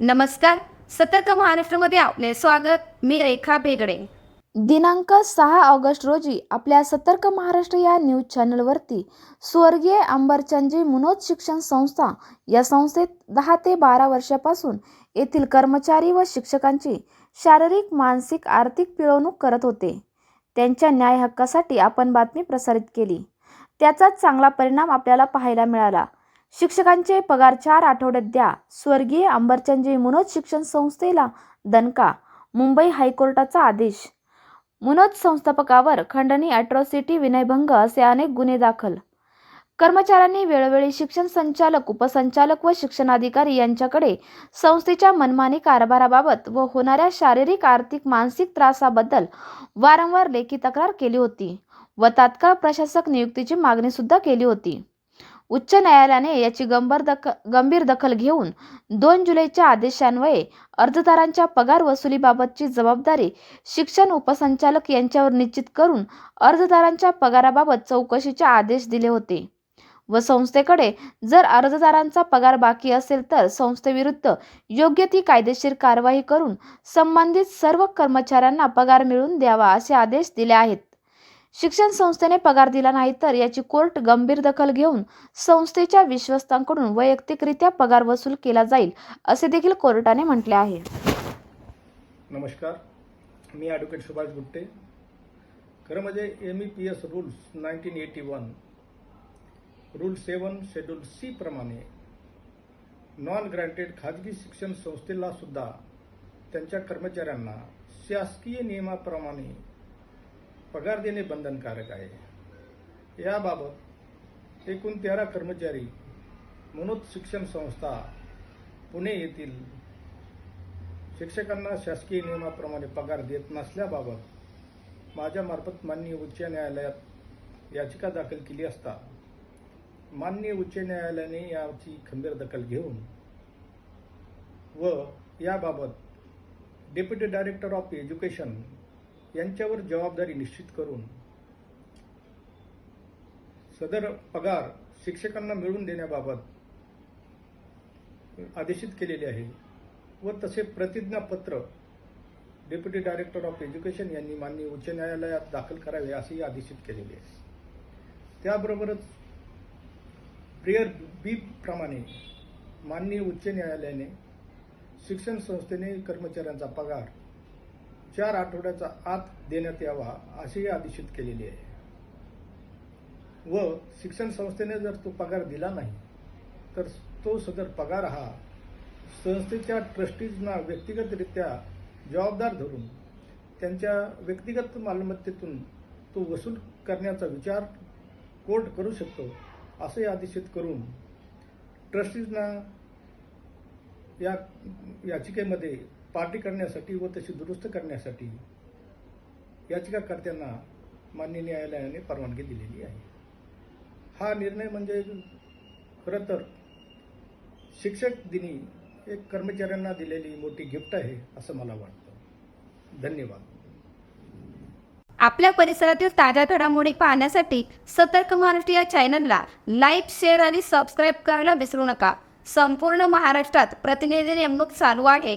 नमस्कार. सतर्क महाराष्ट्रामध्ये आपले स्वागत. मी रेखा बेगडे दिनांक सहा ऑगस्ट रोजी आपल्या सतर्क महाराष्ट्र या न्यूज चॅनलवरती स्वर्गीय अंबरचंदजी मुनोद शिक्षण संस्था या संस्थेत दहा ते बारा वर्षापासून येथील कर्मचारी व शिक्षकांची शारीरिक मानसिक आर्थिक पिळवणूक करत होते. त्यांच्या न्याय हक्कासाठी आपण बातमी प्रसारित केली. त्याचाच चांगला परिणाम आपल्याला पाहायला मिळाला. शिक्षकांचे पगार चार आठवड्यात द्या. स्वर्गीय अंबरचंदजी मुनोद शिक्षण संस्थेला दणका. मुंबई हायकोर्टाचा आदेश. मुनोद संस्थापकावर खंडणी अॅट्रॉसिटी विनयभंग असे अनेक गुन्हे दाखल. कर्मचाऱ्यांनी वेळोवेळी शिक्षण संचालक उपसंचालक व शिक्षणाधिकारी यांच्याकडे संस्थेच्या मनमानी कारभाराबाबत व होणाऱ्या शारीरिक आर्थिक मानसिक त्रासाबद्दल वारंवार लेखी तक्रार केली होती व तात्काळ प्रशासक नियुक्तीची मागणी सुद्धा केली होती. उच्च न्यायालयाने याची गंभीर दख गंभीर दखल घेऊन दोन जुलैच्या आदेशान्वये अर्जदारांच्या पगार वसुलीबाबतची जबाबदारी शिक्षण उपसंचालक यांच्यावर निश्चित करून अर्जदारांच्या पगाराबाबत चौकशीचे आदेश दिले होते. व संस्थेकडे जर अर्जदारांचा पगार बाकी असेल तर संस्थेविरुद्ध योग्य ती कायदेशीर कारवाई करून संबंधित सर्व कर्मचाऱ्यांना पगार मिळवून द्यावा असे आदेश दिले आहेत. शिक्षण संस्थेने पगार दिला नाही तर याची कोर्ट गंभीर दखल घेऊन संस्थेच्या विश्वस्तांकडून वैयक्तिकरित्या पगार वसूल केला जाईल असे देखील कोर्टाने म्हटले आहे. नमस्कार मी ॲडव्होकेट सुभाष गुट्टे. खरं म्हणजे M E P S rules nineteen eighty one rule seven schedule C प्रमाणे नॉन ग्रँटेड खाजगी शिक्षण संस्थेला सुद्धा त्यांच्या कर्मचाऱ्यांना शासकीय नियमाप्रमाणे पगार देणे बंधनकारक आहे. याबाबत एकूण तेरा कर्मचारी मनोज शिक्षण संस्था पुणे येथील शिक्षकांना शासकीय नियमाप्रमाणे पगार देत नसल्याबाबत माझ्यामार्फत माननीय उच्च न्यायालयात याचिका दाखल केली असता माननीय उच्च न्यायालयाने याची खंबीर दखल घेऊन व याबाबत डेप्युटी डायरेक्टर ऑफ एज्युकेशन यांच्यावर जबाबदारी निश्चित करून सदर पगार शिक्षकांना मिळवून देण्याबाबत आदेशित केलेले आहे व तसे प्रतिज्ञापत्र डेप्युटी डायरेक्टर ऑफ एज्युकेशन यांनी माननीय उच्च न्यायालयात दाखल करावे असेही आदेशित केलेले आहे. त्याबरोबरच प्रेयर बी प्रमाणे माननीय उच्च न्यायालयाने शिक्षण संस्थेने कर्मचाऱ्यांचा पगार चार आठवड्याचा आत देण्यात यावा असेही आदेशित केलेले आहे. व शिक्षण संस्थेने जर तो पगार दिला नाही तर तो सदर पगार हा संस्थेच्या ट्रस्टीजना व्यक्तिगतरित्या जबाबदार धरून त्यांच्या व्यक्तिगत मालमत्तेतून तो वसूल करण्याचा विचार कोर्ट करू शकतो असे आदेशित करून ट्रस्टीजना या याचिकेमध्ये पार्टी करण्यासाठी व तशी दुरुस्त करण्यासाठी याचिकाकर्त्यांना मान्य न्यायालयाने परवानगी दिलेली आहे. हा निर्णय म्हणजे खरं तर शिक्षक दिनी एक कर्मचाऱ्यांना दिलेली मोठी गिफ्ट आहे असं मला वाटतं. धन्यवाद. आपल्या परिसरातील ताज्या घडामोडी पाहण्यासाठी सतर्क महाराष्ट्र या चॅनलला लाईक शेअर आणि सबस्क्राईब करायला विसरू नका. संपूर्ण महाराष्ट्रात प्रतिनिधी नेमणूक चालू आहे.